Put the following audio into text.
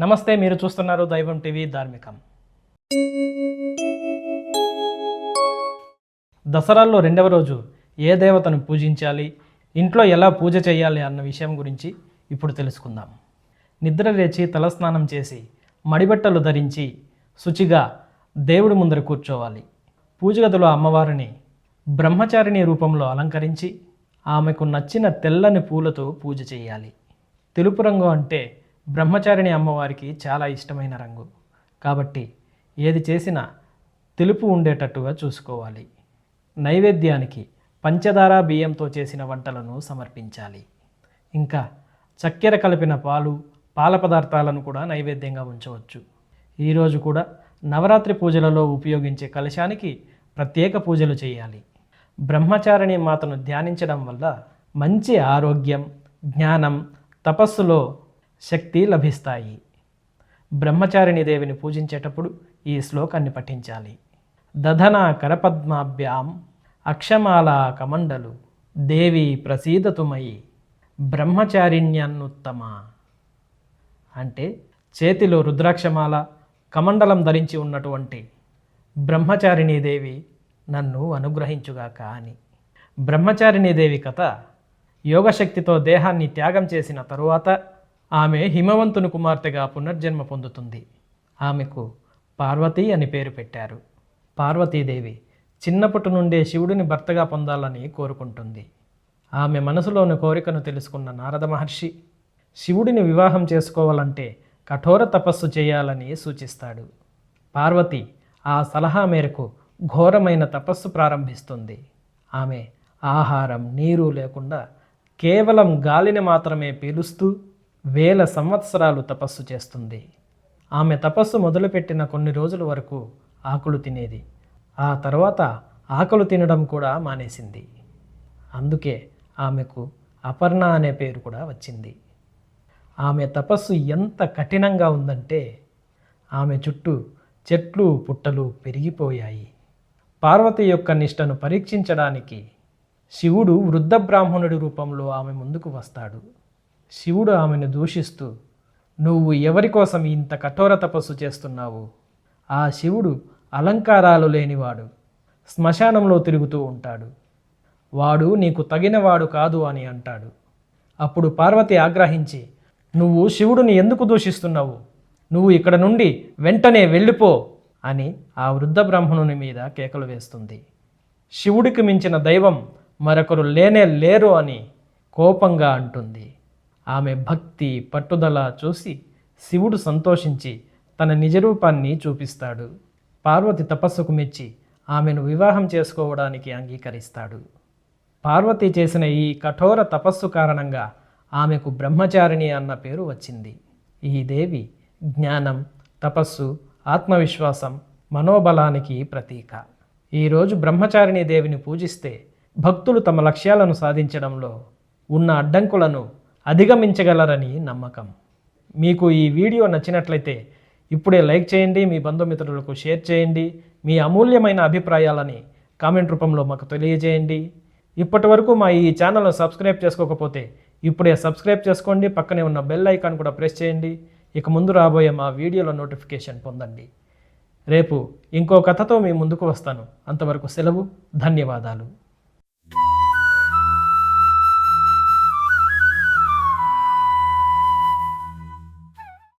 నమస్తే మీరు చూస్తున్నారు దైవం టీవీ ధార్మికం. దసరాల్లో రెండవ రోజు ఏ దేవతను పూజించాలి ఇంట్లో ఎలా పూజ చేయాలి అన్న విషయం గురించి ఇప్పుడు తెలుసుకుందాం. నిద్ర లేచి తలస్నానం చేసి మడిబట్టలు ధరించి శుచిగా దేవుడి ముందర కూర్చోవాలి. పూజగదిలో అమ్మవారిని బ్రహ్మచారిణి రూపంలో అలంకరించి ఆమెకు నచ్చిన తెల్లని పూలతో పూజ చేయాలి. తెలుపు రంగు అంటే బ్రహ్మచారిణి అమ్మవారికి చాలా ఇష్టమైన రంగు. కాబట్టి ఏది చేసినా తెలుపు ఉండేటట్టుగా చూసుకోవాలి. నైవేద్యానికి పంచదార బియ్యంతో చేసిన వంటలను సమర్పించాలి. ఇంకా చక్కెర కలిపిన పాలు పాల పదార్థాలను కూడా నైవేద్యంగా ఉంచవచ్చు. ఈరోజు కూడా నవరాత్రి పూజలలో ఉపయోగించే కలశానికి ప్రత్యేక పూజలు చేయాలి. బ్రహ్మచారిణి మాతను ధ్యానించడం వల్ల మంచి ఆరోగ్యం జ్ఞానం తపస్సులో శక్తి లభిస్తాయి. బ్రహ్మచారిణి దేవిని పూజించేటప్పుడు ఈ శ్లోకాన్ని పఠించాలి. దధన కరపద్మాభ్యాం అక్షమాల కమండలు దేవి ప్రసీదతుమయి బ్రహ్మచారిణ్యన్నుత్తమ. అంటే చేతిలో రుద్రాక్షమాల కమండలం ధరించి ఉన్నటువంటి బ్రహ్మచారిణీదేవి నన్ను అనుగ్రహించుగాక అని. బ్రహ్మచారిణీదేవి కథ యోగశక్తితో దేహాన్ని త్యాగం చేసిన తరువాత ఆమె హిమవంతుని కుమార్తెగా పునర్జన్మ పొందుతుంది. ఆమెకు పార్వతి అని పేరు పెట్టారు. పార్వతీదేవి చిన్నప్పటి నుండే శివుడిని భర్తగా పొందాలని కోరుకుంటుంది. ఆమె మనసులోని కోరికను తెలుసుకున్న నారద మహర్షి శివుడిని వివాహం చేసుకోవాలంటే కఠోర తపస్సు చేయాలని సూచిస్తాడు. పార్వతి ఆ సలహా మేరకు ఘోరమైన తపస్సు ప్రారంభిస్తుంది. ఆమె ఆహారం నీరు లేకుండా కేవలం గాలిని మాత్రమే పీలుస్తూ వేల సంవత్సరాలు తపస్సు చేస్తుంది. ఆమె తపస్సు మొదలుపెట్టిన కొన్ని రోజుల వరకు ఆకులు తినేది. ఆ తర్వాత ఆకులు తినడం కూడా మానేసింది. అందుకే ఆమెకు అపర్ణ అనే పేరు కూడా వచ్చింది. ఆమె తపస్సు ఎంత కఠినంగా ఉందంటే ఆమె చుట్టూ చెట్లు పుట్టలు పెరిగిపోయాయి. పార్వతి యొక్క నిష్టను పరీక్షించడానికి శివుడు వృద్ధ బ్రాహ్మణుడి రూపంలో ఆమె ముందుకు వస్తాడు. శివుడు ఆమెను దూషిస్తూ నువ్వు ఎవరి కోసం ఇంత కఠోర తపస్సు చేస్తున్నావు? ఆ శివుడు అలంకారాలు లేనివాడు శ్మశానంలో తిరుగుతూ ఉంటాడు. వాడు నీకు తగినవాడు కాదు అని అంటాడు. అప్పుడు పార్వతి ఆగ్రహించి నువ్వు శివుడిని ఎందుకు దూషిస్తున్నావు? నువ్వు ఇక్కడ నుండి వెంటనే వెళ్ళిపో అని ఆ వృద్ధ బ్రాహ్మణుని మీద కేకలు వేస్తుంది. శివుడికి మించిన దైవం మరొకరు లేనే లేరు అని కోపంగా అంటుంది. ఆమె భక్తి పట్టుదల చూసి శివుడు సంతోషించి తన నిజరూపాన్ని చూపిస్తాడు. పార్వతి తపస్సుకు మెచ్చి ఆమెను వివాహం చేసుకోవడానికి అంగీకరిస్తాడు. పార్వతి చేసిన ఈ కఠోర తపస్సు కారణంగా ఆమెకు బ్రహ్మచారిణి అన్న పేరు వచ్చింది. ఈ దేవి జ్ఞానం తపస్సు ఆత్మవిశ్వాసం మనోబలానికి ప్రతీక. ఈరోజు బ్రహ్మచారిణి దేవిని పూజిస్తే భక్తులు తమ లక్ష్యాలను సాధించడంలో ఉన్న అడ్డంకులను అధిగమించగలరని నమ్మకం. మీకు ఈ వీడియో నచ్చినట్లయితే ఇప్పుడే లైక్ చేయండి మీ బంధుమిత్రులకు షేర్ చేయండి మీ అమూల్యమైన అభిప్రాయాలని కామెంట్ రూపంలో మాకు తెలియజేయండి. ఇప్పటి వరకు మా ఈ ఛానల్ను సబ్స్క్రైబ్ చేసుకోకపోతే ఇప్పుడే సబ్స్క్రైబ్ చేసుకోండి పక్కనే ఉన్న బెల్ ఐకాన్ కూడా ప్రెస్ చేయండి. ఇక ముందు రాబోయే మా వీడియోల నోటిఫికేషన్ పొందండి. రేపు ఇంకో కథతో మీ ముందుకు వస్తాను. అంతవరకు సెలవు ధన్యవాదాలు.